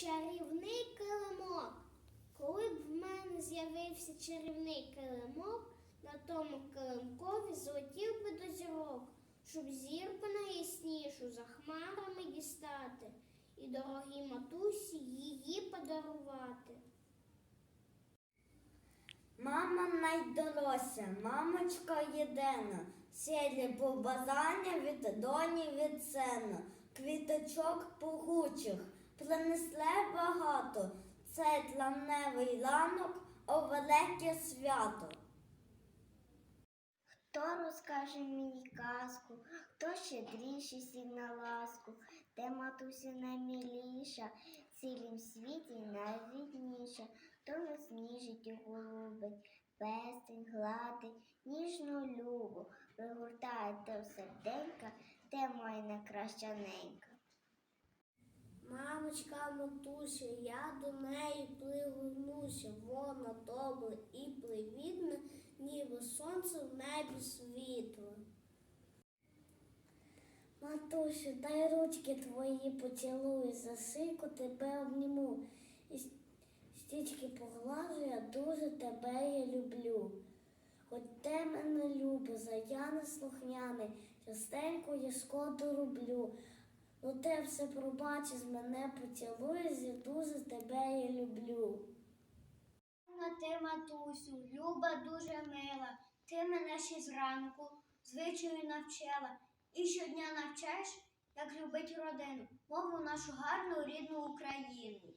Чарівний килимок. Коли б в мене з'явився чарівний килимок, на тому килимкові злетів би до зірок, щоб зірку найяснішу за хмарами дістати і дорогій матусі її подарувати. Мама найдорожча, мамочка єдина, сілі побажання від доні від сина, квіточок погучих, принесли багато, цей травневий ранок, о велике свято. Хто розкаже мені казку, хто щедріший всіх на ласку, де матуся наймиліша, в цілім світі найрідніша, хто нас і голубить, пестень, гладить, ніжну любу, пригортає те серденька, де моя найкраща ненька. Мамочка, матуся, я до неї пригорнуся, вона добра і привітна, ніби сонце в небі світло. Матусю, дай ручки твої поцілую, засику тебе обніму. І стічки поглажу, я дуже тебе я люблю. Хоч те мене любить, я не слухняний, частенько я шкоду роблю. Ну те все пробачиш, мене поцілуй, я дуже тебе я люблю. На ти, матусю, люба дуже мила, ти мене ще зранку звичаю навчила і щодня навчаєш, як любить родину, мову нашу гарну рідну Україну.